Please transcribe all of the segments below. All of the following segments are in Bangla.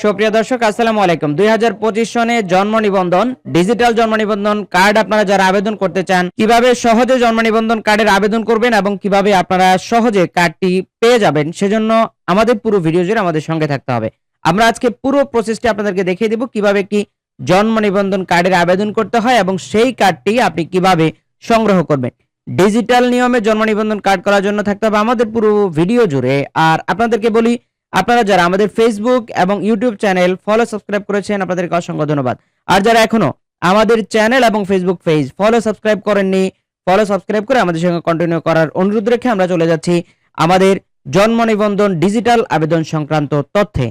সুপ্রিয় দর্শক, আসসালামু আলাইকুম। দুই হাজার পঁচিশ সনে জন্ম নিবন্ধন ডিজিটাল জন্ম নিবন্ধন কার্ড আপনারা যারা আবেদন করতে চান, কীভাবে সহজে জন্ম নিবন্ধন কার্ডের আবেদন করবেন এবং কীভাবে আপনারা সহজে কার্ডটি পেয়ে যাবেন, সেজন্য আমাদের পুরো ভিডিও জুড়ে আমাদের সঙ্গে থাকতে হবে। আমরা আজকে পুরো প্রসেসটি আপনাদেরকে দেখিয়ে দিব, কীভাবে একটি জন্ম নিবন্ধন কার্ডের আবেদন করতে হয় এবং সেই কার্ডটি আপনি কীভাবে সংগ্রহ করবেন। ডিজিটাল নিয়মে জন্ম নিবন্ধন কার্ড করার জন্য থাকতে হবে আমাদের পুরো ভিডিও জুড়ে। আর আপনাদেরকে বলি আপনারা যারা আমাদের ফেসবুক এবং ইউটিউব চ্যানেল ফলো সাবস্ক্রাইব করেছেন, আপনাদেরকে অসংখ্য ধন্যবাদ। আর যারা এখনও আমাদের চ্যানেল এবং ফেসবুক পেজ ফলো সাবস্ক্রাইব করেননি ফলো সাবস্ক্রাইব করে আমাদের সঙ্গে কন্টিনিউ করার অনুরোধ রেখে আমরা চলে যাচ্ছি আমাদের জন্ম নিবন্ধন ডিজিটাল আবেদন সংক্রান্ত তথ্যে।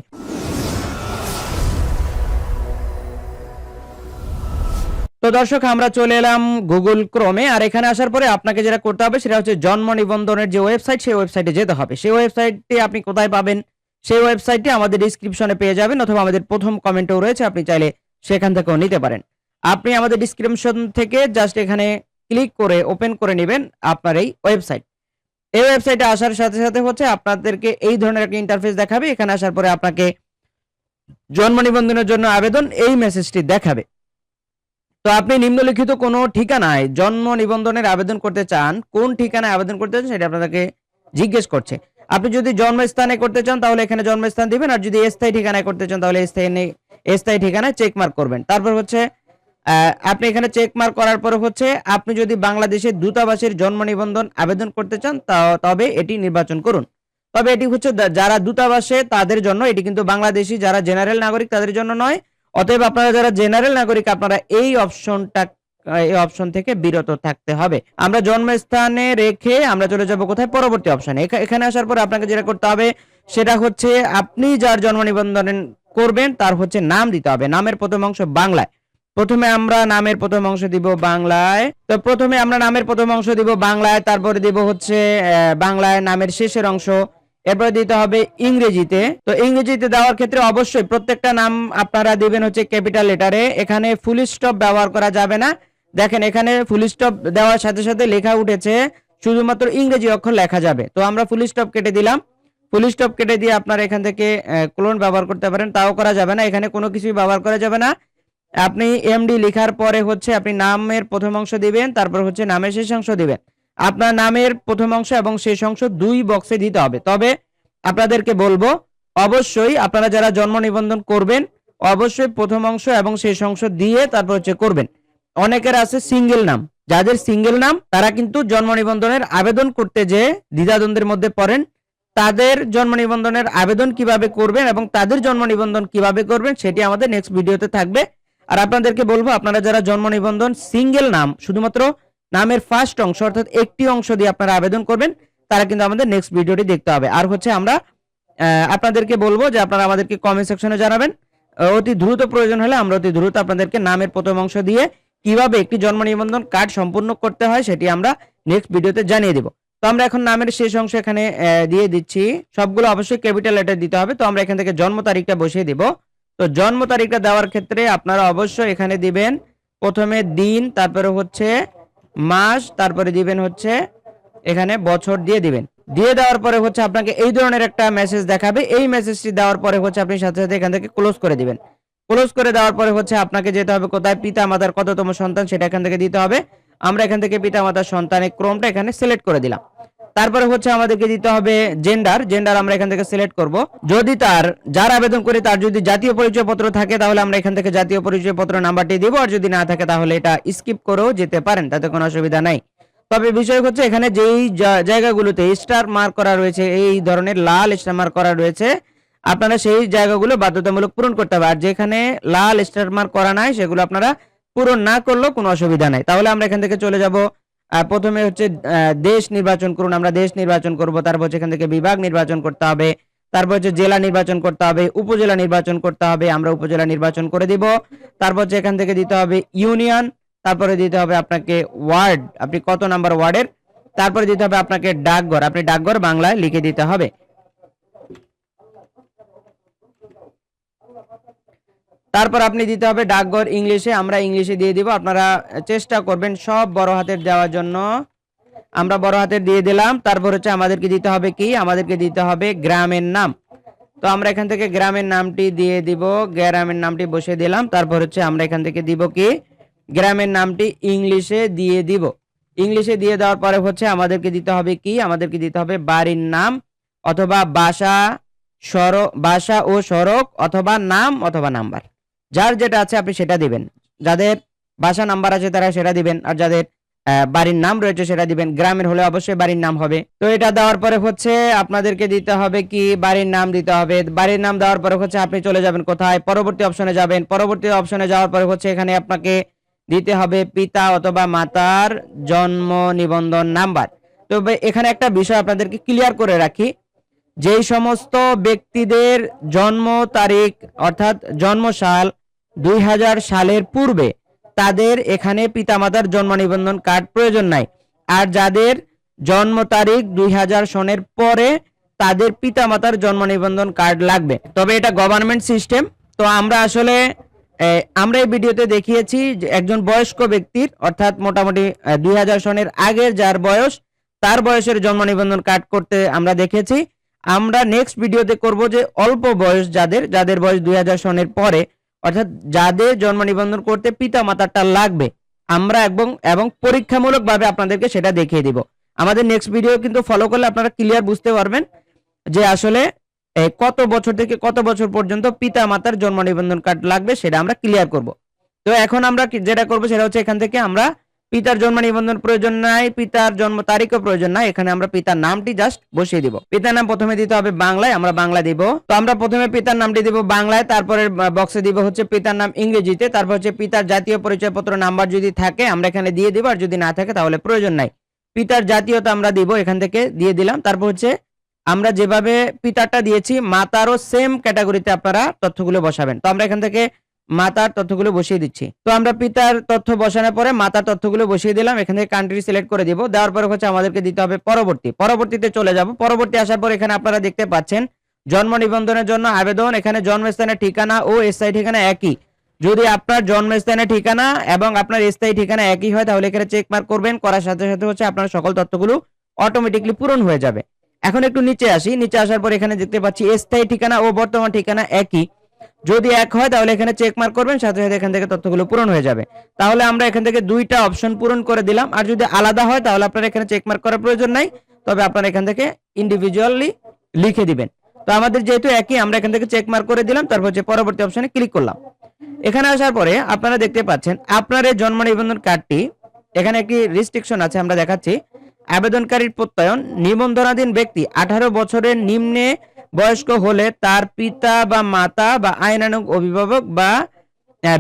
তো দর্শক, আমরা চলে এলাম গুগল ক্রোমে আর এখানে আসার পরে আপনাকে যেটা করতে হবে সেটা হচ্ছে জন্ম নিবন্ধনের যে ওয়েবসাইট সেই ওয়েবসাইটে যেতে হবে। সেই ওয়েবসাইটটি আপনি কোথায় পাবেন? সেই ওয়েবসাইটটি আমাদের ডিসক্রিপশনে পেয়ে যাবেন অথবা আমাদের প্রথম কমেন্টও রয়েছে, আপনি চাইলে সেখান থেকেও নিতে পারেন। আপনি আমাদের ডিসক্রিপশন থেকে জাস্ট এখানে ক্লিক করে ওপেন করে নেবেন আপনার এই ওয়েবসাইট এই ওয়েবসাইটে আসার সাথে সাথে হচ্ছে আপনাদেরকে এই ধরনের একটা ইন্টারফেস দেখাবে, এখানে আসার পরে আপনাকে জন্ম নিবন্ধনের জন্য আবেদন এই মেসেজটি দেখাবে। তো আপনি নিম্নলিখিত কোনো ঠিকানায় জন্ম নিবন্ধনের আবেদন করতে চান, কোন ঠিকানায় আবেদন করতে চান সেটা আপনাদেরকে জিজ্ঞেস করছে। আপনি যদি জন্মস্থানে করতে চান, তাহলে এখানে জন্মস্থান দিবেন, আর যদি স্থায়ী ঠিকানায় করতে চান, তাহলে স্থায়ী স্থায়ী ঠিকানায় চেক মার্ক করবেন। তারপর হচ্ছে আপনি এখানে চেক মার্ক করার পর হচ্ছে, আপনি যদি বাংলাদেশের দূতাবাসের জন্ম নিবন্ধন আবেদন করতে চান তবে এটি নির্বাচন করুন। তবে এটি হচ্ছে যারা দূতাবাসে, তাদের জন্য এটি কিন্তু বাংলাদেশি, যারা জেনারেল নাগরিক, তাদের জন্য নয়। অতএব আপনারা যারা জেনারেল নাগরিক, আপনারা এই অপশনটা এই অপশন থেকে বিরত থাকতে হবে। আমরা জন্মস্থানে রেখে আমরা চলে যাব কোথায়? পরবর্তী অপশনে এখানে আসার পর আপনাকে যেটা করতে হবে, সেটা হচ্ছে আপনি যার জন্ম নিবন্ধন করবেন, তার হচ্ছে নাম দিতে হবে। নামের প্রথম অংশ বাংলায়। প্রথমে আমরা নামের প্রথম অংশ দিব বাংলায়। তো প্রথমে আমরা নামের প্রথম অংশ দিব বাংলায়, তারপরে দিব হচ্ছে বাংলায় নামের শেষের অংশ। এরপরে দিতে হবে ইংরেজিতে। তো ইংরেজিতে দেওয়ার ক্ষেত্রে অবশ্যই প্রত্যেকটা নাম আপনারা দিবেন হচ্ছে ক্যাপিটাল লেটারে। এখানে ফুল স্টপ ব্যবহার করা যাবে না। দেখেন, এখানে ফুল স্টপ দেওয়ার সাথে সাথে লেখা উঠেছে, শুধুমাত্র ইংরেজি অক্ষর লেখা যাবে। তো আমরা ফুল স্টপ কেটে দিলাম। ফুল স্টপ কেটে দিয়ে আপনারা এখান থেকে ক্লোন ব্যবহার করতে পারেন। তাও করা যাবে না। এখানে কোনো কিছুই ব্যবহার করা যাবে না। আপনি এমডি লেখার পরে হচ্ছে আপনি নামের প্রথম অংশ দিবেন, তারপর হচ্ছে নামের শেষ অংশ দিবেন। আপনার নামের প্রথম অংশ এবং শেষ অংশ দুই বক্সে দিতে হবে। তবে আপনাদেরকে বলব, অবশ্যই আপনারা যারা জন্ম নিবন্ধন করবেন, অবশ্যই প্রথম অংশ এবং শেষ অংশ দিয়ে তারপর হচ্ছে করবেন। অনেকের আছে সিঙ্গেল নাম। যাদের সিঙ্গেল নাম, তারা কিন্তু জন্ম নিবন্ধনের আবেদন করতে যে দ্বিধাদ্বন্দ্বের মধ্যে পড়েন। তাদের জন্ম নিবন্ধনের আবেদন কীভাবে করবেন এবং তাদের জন্ম নিবন্ধন কীভাবে করবেন, সেটি আমাদের নেক্সট ভিডিওতে থাকবে। আর আপনাদেরকে বলব, আপনারা যারা জন্ম নিবন্ধন সিঙ্গেল নাম, শুধুমাত্র নামের ফার্স্ট অংশ অর্থাৎ একটি অংশ দিয়ে আপনারা আবেদন করবেন, তারা কিন্তু আমাদের নেক্সট ভিডিওটি দেখতে হবে। আর হচ্ছে আমরা আপনাদেরকে বলব যে আপনারা আমাদেরকে কমেন্ট সেকশনে জানাবেন। অতি দ্রুত প্রয়োজন হলে আমরা অতি দ্রুত আপনাদেরকে নামের প্রথম অংশ দিয়ে কীভাবে একটি জন্ম নিবন্ধন কার্ড সম্পূর্ণ করতে হয় সেটি আমরা নেক্সট ভিডিওতে জানিয়ে দেব। তো আমরা এখন নামের শেষ অংশ এখানে দিয়ে দিচ্ছি। সবগুলো অবশ্যই ক্যাপিটাল লেটার দিতে হবে। তো আমরা এখান থেকে জন্ম তারিখটা বসিয়ে দিব। তো জন্ম তারিখটা দেওয়ার ক্ষেত্রে আপনারা অবশ্যই এখানে দিবেন প্রথমে দিন, তারপরে হচ্ছে মাস, তারপরে দিবেন হচ্ছে এখানে বছর দিয়ে দিবেন। দিয়ে দেওয়ার পরে হচ্ছে আপনাকে এই ধরনের একটা মেসেজ দেখাবে। এই মেসেজটি দেওয়ার পরে হচ্ছে আপনি সাথে সাথে এখান থেকে ক্লোজ করে দিবেন। ক্লোজ করে দেওয়ার পরে হচ্ছে আপনাকে যেতে হবে কোথায়? পিতা মাতার কততম সন্তান সেটা এখান থেকে দিতে হবে। আমরা এখান থেকে পিতা মাতার সন্তানের ক্রমটা এখানে সিলেক্ট করে দিলাম। তারপরে হচ্ছে আমাদেরকে দিতে হবে জেন্ডার জেন্ডার আমরা এখান থেকে সিলেক্ট করব। যদি তার, যার আবেদন করে তার যদি জাতীয় পরিচয় পত্র থাকে, তাহলে আমরা এখান থেকে জাতীয় পরিচয় পত্র নাম্বারটি দিব। আর যদি না থাকে, তাহলে এটা স্কিপ করেও যেতে পারেন, তাতে কোনো অসুবিধা নাই। তবে বিষয় হচ্ছে এখানে যেই জায়গাগুলোতে স্টার মার্ক করা রয়েছে, এই ধরনের লাল স্টার মার্ক করা রয়েছে আপনারা সেই জায়গাগুলো বাধ্যতামূলক পূরণ করতে হবে। আর যেখানে লাল স্টার মার্ক করা নাই, সেগুলো আপনারা পূরণ না করলেও কোনো অসুবিধা নাই। তাহলে আমরা এখান থেকে চলে যাব। প্রথমে হচ্ছে দেশ নির্বাচন করুন। আমরা দেশ নির্বাচন করব, তারপর হচ্ছে এখান থেকে বিভাগ নির্বাচন করতে হবে। তারপর হচ্ছে জেলা নির্বাচন করতে হবে, উপজেলা নির্বাচন করতে হবে, আমরা উপজেলা নির্বাচন করে দিব। তারপর হচ্ছে এখান থেকে দিতে হবে ইউনিয়ন, তারপরে দিতে হবে আপনাকে ওয়ার্ড। আপনি কত নাম্বার ওয়ার্ডের? তারপরে দিতে হবে আপনাকে ডাকঘর। আপনি ডাকঘর বাংলায় লিখে দিতে হবে। তারপর আপনি দিতে হবে ডাকঘর ইংলিশে, আমরা ইংলিশে দিয়ে দিব। আপনারা চেষ্টা করবেন সব বড় হাতের দেওয়ার জন্য। আমরা বড় হাতের দিয়ে দিলাম। তারপর হচ্ছে আমাদেরকে দিতে হবে কি? আমাদেরকে দিতে হবে গ্রামের নাম। তো আমরা এখান থেকে গ্রামের নামটি দিয়ে দিব। গ্রামের নামটি বসে দিলাম। তারপর হচ্ছে আমরা এখান থেকে দিব কি? গ্রামের নামটি ইংলিশে দিয়ে দিব। ইংলিশে দিয়ে দেওয়ার পরে হচ্ছে আমাদেরকে দিতে হবে কি? আমাদেরকে দিতে হবে বাড়ির নাম অথবা বাসা, সড়ক, বাসা ও সড়ক অথবা নাম অথবা নাম্বার। যার যেটা আছে আপনি সেটা দিবেন। যাদের বাসা নাম্বার আছে তারা সেটা দিবেন, আর যাদের বাড়ির নাম রয়েছে সেটা দিবেন। গ্রামের হলে অবশ্যই বাড়ির নাম হবে। তো এটা দেওয়ার পরে হচ্ছে আপনাদেরকে দিতে হবে কি? বাড়ির নাম দিতে হবে। বাড়ির নাম দেওয়ার পরে হচ্ছে আপনি চলে যাবেন কোথায়? পরবর্তী অপশনে যাবেন। পরবর্তী অপশনে যাওয়ার পরে হচ্ছে এখানে আপনাকে দিতে হবে পিতা অথবা মাতার জন্ম নিবন্ধন নাম্বার। তবে এখানে একটা বিষয় আপনাদেরকে ক্লিয়ার করে রাখি। যেই সমস্ত ব্যক্তিদের জন্ম তারিখ অর্থাৎ জন্মসাল দুই হাজার সালের পূর্বে তাদের এখানে পিতামাতার জন্ম নিবন্ধন কার্ড প্রয়োজন নাই। আর যাদের জন্ম তারিখ দুই হাজার সনের পরে তাদের পিতামাতার জন্ম নিবন্ধন কার্ড লাগবে। তবে এটা গভর্নমেন্ট সিস্টেম তো আমরা আসলে আমরা এই ভিডিওতে দেখিয়েছি যে একজন বয়স্ক ব্যক্তির, অর্থাৎ মোটামুটি দুই হাজার সনের আগের যার বয়স, তার বয়সের জন্ম নিবন্ধন কার্ড করতে আমরা দেখেছি। আমরা নেক্সট ভিডিওতে করব যে অল্প বয়স যাদের যাদের বয়স দুই হাজার সনের পরে অর্থাৎ যাদের জন্ম নিবন্ধন করতে পিতা মাতারটা লাগবে, আমরা এবং এবং পরীক্ষামূলকভাবে আপনাদেরকে সেটা দেখিয়ে দিব। আমাদের নেক্সট ভিডিও কিন্তু ফলো করলে আপনারা ক্লিয়ার বুঝতে পারবেন যে আসলে কত বছর থেকে কত বছর পর্যন্ত পিতা মাতার জন্ম নিবন্ধন কার্ড লাগবে সেটা আমরা ক্লিয়ার করব। তো এখন আমরা যেটা করব সেটা হচ্ছে এখান থেকে আমরা পিতার জন্ম নিবন্ধন প্রয়োজন নাই, পিতার জন্ম তারিখও প্রয়োজন নাই, এখানে আমরা পিতার নামটি জাস্ট বসিয়ে দিব। পিতার নাম প্রথমে দিতে হবে বাংলায়, আমরা বাংলা দিব। তো আমরা প্রথমে পিতার নামটি দিব বাংলায়, তারপরে বক্সে দিব হচ্ছে পিতার নাম ইংরেজিতে, তারপর হচ্ছে পিতার জাতীয় পরিচয়পত্র নাম্বার যদি থাকে, আমরা এখানে দিয়ে দিব, আর যদি না থাকে তাহলে প্রয়োজন নাই। পিতার জাতীয়তা আমরা দিব, এখান থেকে দিয়ে দিলাম। তারপর হচ্ছে আমরা যেভাবে পিতারটা দিয়েছি, মাতারও সেম ক্যাটাগরিতে আপনারা তথ্যগুলো বসাবেন। তো আমরা এখান থেকে মাতার তথ্যগুলো বসিয়ে দিচ্ছি। তো আমরা পিতার তথ্য বসানোর পরে মাতার তথ্যগুলো বসিয়ে দিলাম, এখান থেকে কান্ট্রি সিলেক্ট করে দিব। দেওয়ার পরে হচ্ছে আমাদেরকে দিতে হবে পরবর্তী। পরবর্তীতে চলে যাব। পরবর্তী আসার পর এখানে আপনারা দেখতে পাচ্ছেন, জন্ম নিবন্ধনের জন্য আবেদন, এখানে জন্মস্থানের ঠিকানা ও স্থায়ী ঠিকানা একই। যদি আপনার জন্মস্থানের ঠিকানা এবং আপনার স্থায়ী ঠিকানা একই হয়, তাহলে এখানে চেক মার্ক করবেন, করার সাথে সাথে হচ্ছে আপনার সকল তথ্যগুলো অটোমেটিকলি পূরণ হয়ে যাবে। এখন একটু নিচে আসি। নিচে আসার পর এখানে দেখতে পাচ্ছি স্থায়ী ঠিকানা ও বর্তমান ঠিকানা একই। যদি এক হয়, তাহলে এখানে চেক মার্ক করবেন, সাথে সাথে এখান থেকে তথ্যগুলো পূরণ হয়ে যাবে। তাহলে আমরা এখান থেকে দুইটা অপশন পূরণ করে দিলাম। আর যদি আলাদা হয়, তাহলে আপনার এখানে চেক মার্ক করার প্রয়োজন নাই। তবে আপনারা এখান থেকে ইন্ডিভিজুয়ালি লিখে দিবেন। তো আমাদের যেহেতু একই, আমরা এখান থেকে চেক মার্ক করে দিলাম। তারপর হচ্ছে পরবর্তী অপশনে ক্লিক করলাম। এখানে আসার পরে আপনারা দেখতে পাচ্ছেন, আপনার এই জন্ম নিবন্ধন কার্ডটি, এখানে একটি রেস্ট্রিকশন আছে, আমরা দেখাচ্ছি। আবেদনকারীর প্রত্যয়ন, নিবন্ধনাধীন ব্যক্তি, আঠারো বছরের নিম্নে বয়স্ক হলে তার পিতা বা মাতা বা আইনানুগ অভিভাবক বা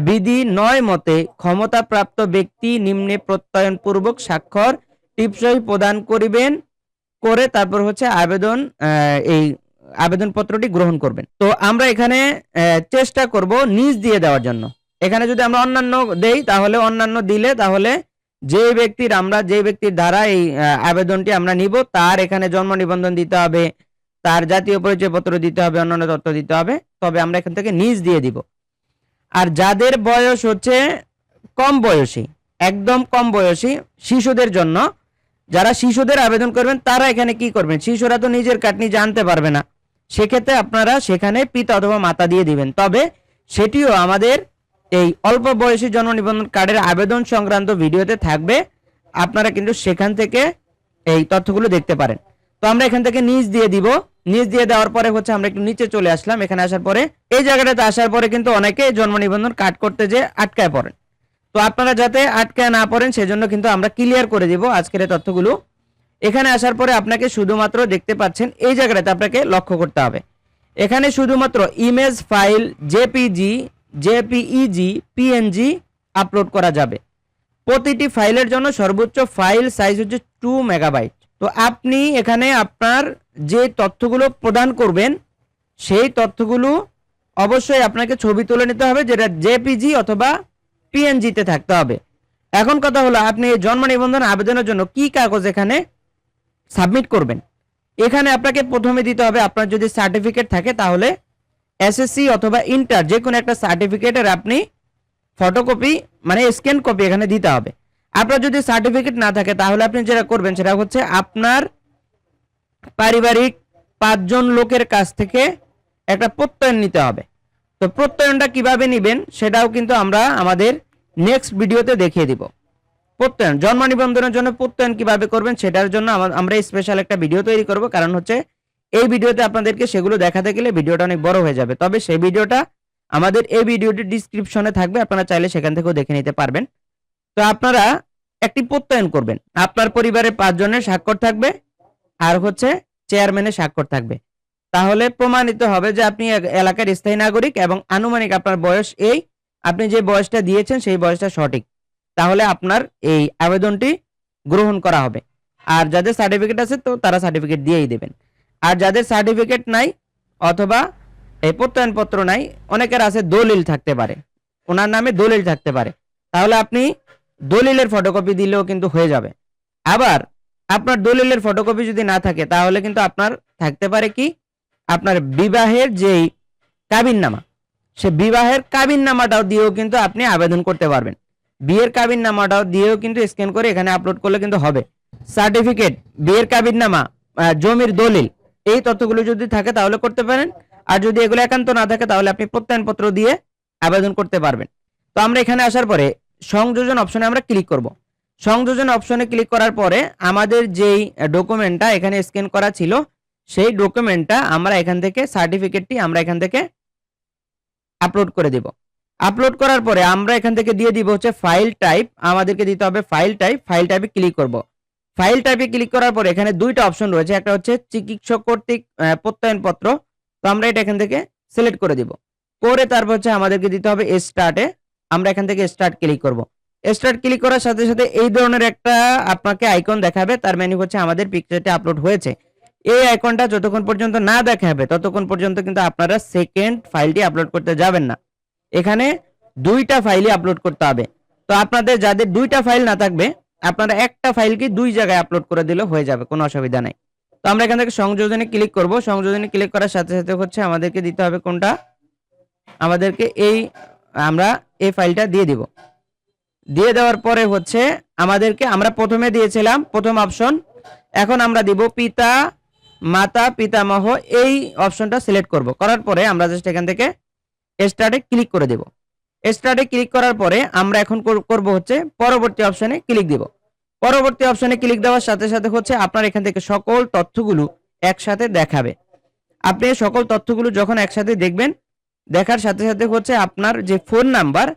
বিধি নয় মতে ক্ষমতাপ্রাপ্ত ব্যক্তি নিম্নে প্রত্যয়ন পূর্বক স্বাক্ষর টিপসই প্রদান করিবেন, করে তারপর হচ্ছে আবেদন এই আবেদনপত্রটি গ্রহণ করবেন। তো আমরা এখানে চেষ্টা করব নিজ দিয়ে দেওয়ার জন্য। এখানে যদি আমরা অন্যান্য দেই, তাহলে অন্যান্য দিলে তাহলে যে ব্যক্তির আমরা, যে ব্যক্তির দ্বারা এই আবেদনটি আমরা নিব, তার এখানে জন্ম নিবন্ধন দিতে হবে তার জাতীয় পরিচয়পত্র দিতে হবে, অন্যান্য তথ্য দিতে হবে, তবে আমরা এখান থেকে নিজ দিয়ে দিব। আর যাদের বয়স হচ্ছে কম বয়সী, একদম কম বয়সী শিশুদের জন্য, যারা শিশুদের আবেদন করবেন, তারা এখানে কি করবেন? শিশুরা তো নিজের কাটনি জানতে পারবে না। সেক্ষেত্রে আপনারা সেখানে পিতা অথবা মাতা দিয়ে দিবেন। তবে সেটিও আমাদের এই অল্প বয়সী জন্ম নিবন্ধন কার্ডের আবেদন সংক্রান্ত ভিডিওতে থাকবে। আপনারা কিন্তু সেখান থেকে এই তথ্যগুলো দেখতে পারেন। তো আমরা এখান থেকে নিচ দিয়ে দিব। নিচ দিয়ে দেওয়ার পরে হচ্ছে আমরা একটু নিচে চলে আসলাম। এখানে আসার পরে, এই জায়গাটাতে আসার পরে কিন্তু অনেকে জন্ম নিবন্ধন কাট করতে যে আটকায় পড়েন। তো আপনারা যাতে আটকায় না পড়েন, সেজন্য কিন্তু আমরা ক্লিয়ার করে দিব আজকের এই তথ্যগুলো। এখানে আসার পরে আপনাকে শুধুমাত্র দেখতে পাচ্ছেন, এই জায়গাটাতে আপনাকে লক্ষ্য করতে হবে। এখানে শুধুমাত্র image file JPG JPEG PNG upload করা যাবে। প্রতিটি ফাইলের জন্য সর্বোচ্চ ফাইল সাইজ হচ্ছে টু মেগাবাইট তো আপনি এখানে আপনার যে তথ্যগুলো প্রদান করবেন, সেই তথ্যগুলো অবশ্যই আপনাকে ছবি তুলে নিতে হবে, যেটা জেপিজি অথবা পিএনজিতে থাকতে হবে। এখন কথা হলো, আপনি জন্ম নিবন্ধন আবেদনের জন্য কি কাগজ এখানে সাবমিট করবেন? এখানে আপনাকে প্রথমে দিতে হবে, আপনার যদি সার্টিফিকেট থাকে, তাহলে এসএসসি অথবা ইন্টার যে কোনো একটা সার্টিফিকেটের আপনি ফটোকপি মানে স্ক্যান কপি এখানে দিতে হবে। আপনার যদি সার্টিফিকেট না থাকে, তাহলে আপনি যেটা করবেন, সেটা হচ্ছে আপনার পারিবারিক পাঁচজন লোকের কাছ থেকে একটা প্রত্যয়ন নিতে হবে। তো প্রত্যয়নটা কীভাবে নেবেন, সেটাও কিন্তু আমরা আমাদের নেক্সট ভিডিওতে দেখিয়ে দিব। প্রত্যয়ন, জন্ম নিবন্ধনের জন্য প্রত্যয়ন কীভাবে করবেন, সেটার জন্য আমরা স্পেশাল একটা ভিডিও তৈরি করব। কারণ হচ্ছে, এই ভিডিওতে আপনাদেরকে সেগুলো দেখাতে গেলে ভিডিওটা অনেক বড় হয়ে যাবে। তবে সেই ভিডিওটা আমাদের এই ভিডিওটির ডিসক্রিপশনে থাকবে, আপনারা চাইলে সেখান থেকেও দেখে নিতে পারবেন। তো আপনারা একটি প্রত্যয়ন করবেন। আপনার পরিবারের পাঁচজনের স্বাক্ষর থাকবে আর হচ্ছে চেয়ারম্যানের স্বাক্ষর থাকবে। তাহলে প্রমাণিত হবে যে আপনি এলাকার স্থায়ী নাগরিক এবং আনুমানিক আপনার বয়স এই, আপনি যে বয়সটা দিয়েছেন সেই বয়সটা সঠিক। তাহলে আপনার এই আবেদনটি গ্রহণ করা হবে। আর যাদের সার্টিফিকেট আছে তো তারা সার্টিফিকেট দিয়েই দেবেন। আর যাদের সার্টিফিকেট নাই অথবা এই প্রত্যয়নপত্র নাই, অনেকের আছে দলিল থাকতে পারে। ওনার নামে দলিল থাকতে পারে। তাহলে আপনি দলিলের ফটোকপি দিলেও কিন্তু হয়ে যাবে। আবার আপনার দলিলের ফটোকপি যদি না থাকে, তাহলে কিন্তু আপনার থাকতে পারে কি? আপনার বিবাহের যেই কাবিননামা, সে বিবাহের কাবিননামাটাও দিয়েও কিন্তু আপনি আবেদন করতে পারবেন। বিয়ের কাবিননামাটাও দিয়েও কিন্তু স্ক্যান করে এখানে আপলোড করলে কিন্তু হবে। সার্টিফিকেট বিয়ের কাবিননামা জমির দলিল, এই তথ্যগুলো যদি থাকে তাহলে করতে পারেন। আর যদি এগুলো একান্ত না থাকে, তাহলে আপনি প্রত্যয়নপত্র দিয়ে আবেদন করতে পারবেন। তো আমরা এখানে আসার পরে সংযোজন অপশনে আমরা ক্লিক করব। সংযোজন অপশনে ক্লিক করার পরে আমাদের যেই ডকুমেন্টটা এখানে স্ক্যান করা ছিল, সেই ডকুমেন্টটা আমরা এখান থেকে সার্টিফিকেটটি আমরা এখান থেকে আপলোড করে দেব। আপলোড করার পরে আমরা এখান থেকে দিয়ে দিব হচ্ছে ফাইল টাইপ আমাদেরকে দিতে হবে ফাইল টাইপ ফাইল টাইপে ক্লিক করব। ফাইল টাইপে ক্লিক করার পরে এখানে দুইটা অপশন রয়েছে, একটা হচ্ছে চিকিৎসক কর্তৃক প্রত্যয়নপত্র। তো আমরা এটা এখান থেকে সিলেক্ট করে দিব। করে তারপর হচ্ছে আমাদেরকে দিতে হবে স্টার্টে আমরা এখান থেকে স্টার্ট ক্লিক করব। স্টার্ট ক্লিক করার সাথে সাথে এই ধরনের একটা আপনাকে আইকন দেখাবে, তার মেনু হচ্ছে আমাদের পিকচারটি আপলোড হয়েছে। এই আইকনটা যতক্ষণ পর্যন্ত না দেখাবে, ততক্ষণ পর্যন্ত কিন্তু আপনারা সেকেন্ড ফাইলটি আপলোড করতে যাবেন না। এখানে দুইটা ফাইলই আপলোড করতে হবে। তো আপনাদের যাদের দুইটা ফাইল না থাকবে, আপনারা একটা ফাইলকে দুই জায়গায় আপলোড করে দিলে হয়ে যাবে, কোনো অসুবিধা নাই। তো আমরা এখান থেকে সংযোজনে ক্লিক করব। সংযোজনে ক্লিক করার সাথে সাথে হচ্ছে আমাদেরকে দিতে হবে কোনটা? আমাদেরকে এই আমরা এই ফাইলটা দিয়ে দিব। দিয়ে দেওয়ার পরে হচ্ছে আমাদেরকে আমরা প্রথমে দিয়েছিলাম প্রথম অপশন এখন আমরা দিব পিতা, মাতা, পিতামহ, এই অপশনটা সিলেক্ট করব। করার পরে আমরা জাস্ট এখান থেকে স্টার্টে ক্লিক করে দেব। স্টার্টে ক্লিক করার পরে আমরা এখন কর- করব হচ্ছে পরবর্তী অপশনে ক্লিক দিব। পরবর্তী অপশনে ক্লিক দেওয়ার সাথে সাথে হচ্ছে আপনার এখান থেকে সকল তথ্যগুলো একসাথে দেখাবে। আপনি সকল তথ্যগুলো যখন একসাথে দেখবেন দেখার সাথে সাথে হচ্ছে আপনার যে ফোন নাম্বার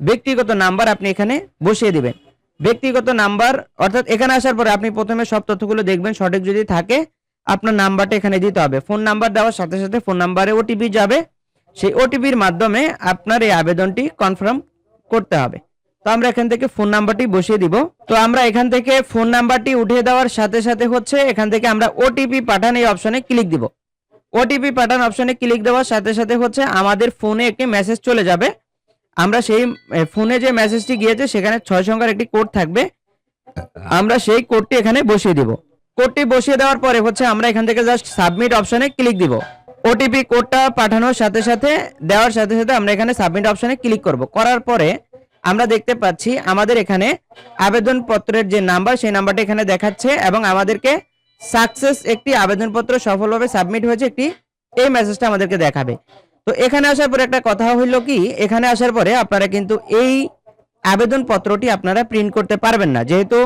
ব্যক্তিগত নাম্বার আপনি এখানে বসিয়ে দিবেন। ব্যক্তিগত নাম্বার অর্থাৎ এখানে আসার পরে আপনি প্রথমে সব তথ্যগুলো দেখবেন, সঠিক যদি থাকে, আপনার নাম্বারটা এখানে দিতে হবে। ফোন নাম্বার দেওয়ার সাথে সাথে ফোন নাম্বারে ওটিপি যাবে। সেই ওটিপির মাধ্যমে আপনার এই আবেদনটি কনফার্ম করতে হবে। তো আমরা এখান থেকে ফোন নাম্বারটি বসিয়ে দিব। তো আমরা এখান থেকে ফোন নাম্বারটি উঠিয়ে দেওয়ার সাথে সাথে হচ্ছে এখান থেকে আমরা ওটিপি পাঠান এই অপশনে ক্লিক দিব। ওটিপি পাঠান অপশনে ক্লিক দেওয়ার সাথে সাথে হচ্ছে আমাদের ফোনে একটি মেসেজ চলে যাবে। আমরা সেই ফোনে যে মেসেজটি গিয়েছে সেখানে ছয় সংখ্যার একটি কোড থাকবে। আমরা সেই কোডটি এখানে বসিয়ে দিব। কোডটি বসিয়ে দেওয়ার পরে হচ্ছে আমরা এখান থেকে জাস্ট সাবমিট অপশনে ক্লিক দিব। ওটিপি কোডটা পাঠানোর সাথে সাথে, দেওয়ার সাথে সাথে আমরা এখানে সাবমিট অপশনে ক্লিক করব। করার পরে আমরা দেখতে পাচ্ছি আমাদের এখানে আবেদনপত্রের যে নাম্বার সেই নাম্বারটা এখানে দেখাচ্ছে এবং আমাদেরকে সাকসেস একটি আবেদনপত্র সফলভাবে সাবমিট হয়েছে একটি এই মেসেজটা আমাদেরকে দেখাবে। তো এখানে আসার পরে একটা কথা হইল কি, এখানে আসার পরে আপনারা কিন্তু এই আবেদনপত্রটি আপনারা প্রিন্ট করতে পারবেন না। যেহেতু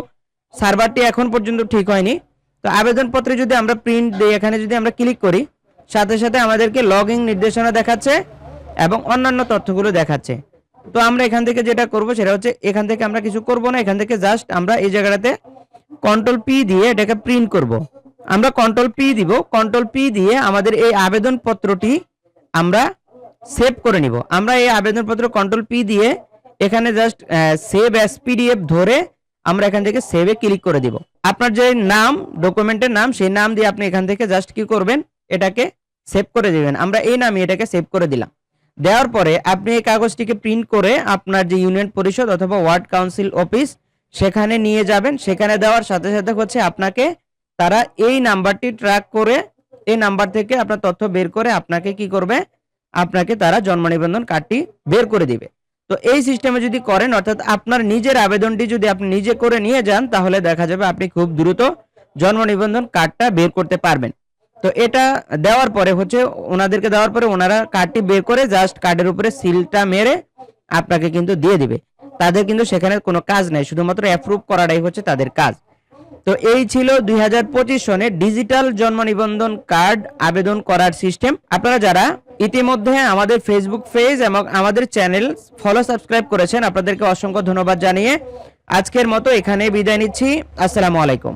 সার্ভারটি এখন পর্যন্ত ঠিক হয়নি, তো আবেদনপত্রে যদি আমরা প্রিন্ট দিই, এখানে যদি আমরা ক্লিক করি, সাথে সাথে আমাদেরকে লগ ইন নির্দেশনা দেখাচ্ছে এবং অন্যান্য তথ্যগুলো দেখাচ্ছে। তো আমরা এখান থেকে যেটা করব সেটা হচ্ছে, এখান থেকে আমরা কিছু করব না, এখান থেকে জাস্ট আমরা এই জায়গাটাতে কন্ট্রোল পি দিয়ে এটাকে প্রিন্ট করব। আমরা কন্ট্রোল পি দিব কন্ট্রোল পি দিয়ে আমাদের এই আবেদনপত্রটি আমরা সেভ করে নিব। আমরা এই আবেদনপত্র কন্ট্রোল পি দিয়ে এখানে জাস্ট সেভ অ্যাস পিডিএফ ধরে আমরা এখান থেকে সেভে ক্লিক করে দিব। আপনার যে নাম ডকুমেন্টের নাম, সেই নাম দিয়ে আপনি এখান থেকে জাস্ট কি করবেন? এটাকে সেভ করে দিবেন। আমরা এই নামে এটাকে সেভ করে দিলাম। দেওয়ার পরে আপনি এই কাগজটিকে প্রিন্ট করে আপনার যে ইউনিয়ন পরিষদ অথবা ওয়ার্ড কাউন্সিল অফিস সেখানে নিয়ে যাবেন, সেখানে দেওয়ার সাথে সাথে হচ্ছে আপনাকে তারা এই নাম্বারটি ট্র্যাক করে, এই নাম্বার থেকে আপনার তথ্য বের করে আপনাকে কি করবে? আপনাকে তারা জন্ম নিবন্ধন কার্ডটি বের করে দিবে। তো এই সিস্টেমে যদি করেন, অর্থাৎ আপনার নিজের আবেদনটি যদি আপনি নিজে করে নিয়ে যান, তাহলে দেখা যাবে আপনি খুব দ্রুত জন্ম নিবন্ধন কার্ডটা বের করতে পারবেন। তো এটা দেওয়ার পরে হচ্ছে ওনাদেরকে দেওয়ার পরে ওনারা কার্ডটি বের করে জাস্ট কার্ডের উপরে সিলটা মেরে আপনাকে কিন্তু দিয়ে দিবে। তাদের কিন্তু সেখানে কোনো কাজ নেই, শুধুমাত্র অ্যাপ্রুভ করাটাই হচ্ছে তাদের কাজ। তো এই ছিল দুই হাজার পঁচিশ সনে ডিজিটাল জন্ম নিবন্ধন কার্ড আবেদন করার সিস্টেম আপনারা যারা ইতিমধ্যে আমাদের ফেসবুক পেজ এবং আমাদের চ্যানেল ফলো সাবস্ক্রাইব করেছেন, আপনাদেরকে অসংখ্য ধন্যবাদ জানিয়ে আজকের মতো এখানে বিদায় নিচ্ছি। আসসালামু আলাইকুম।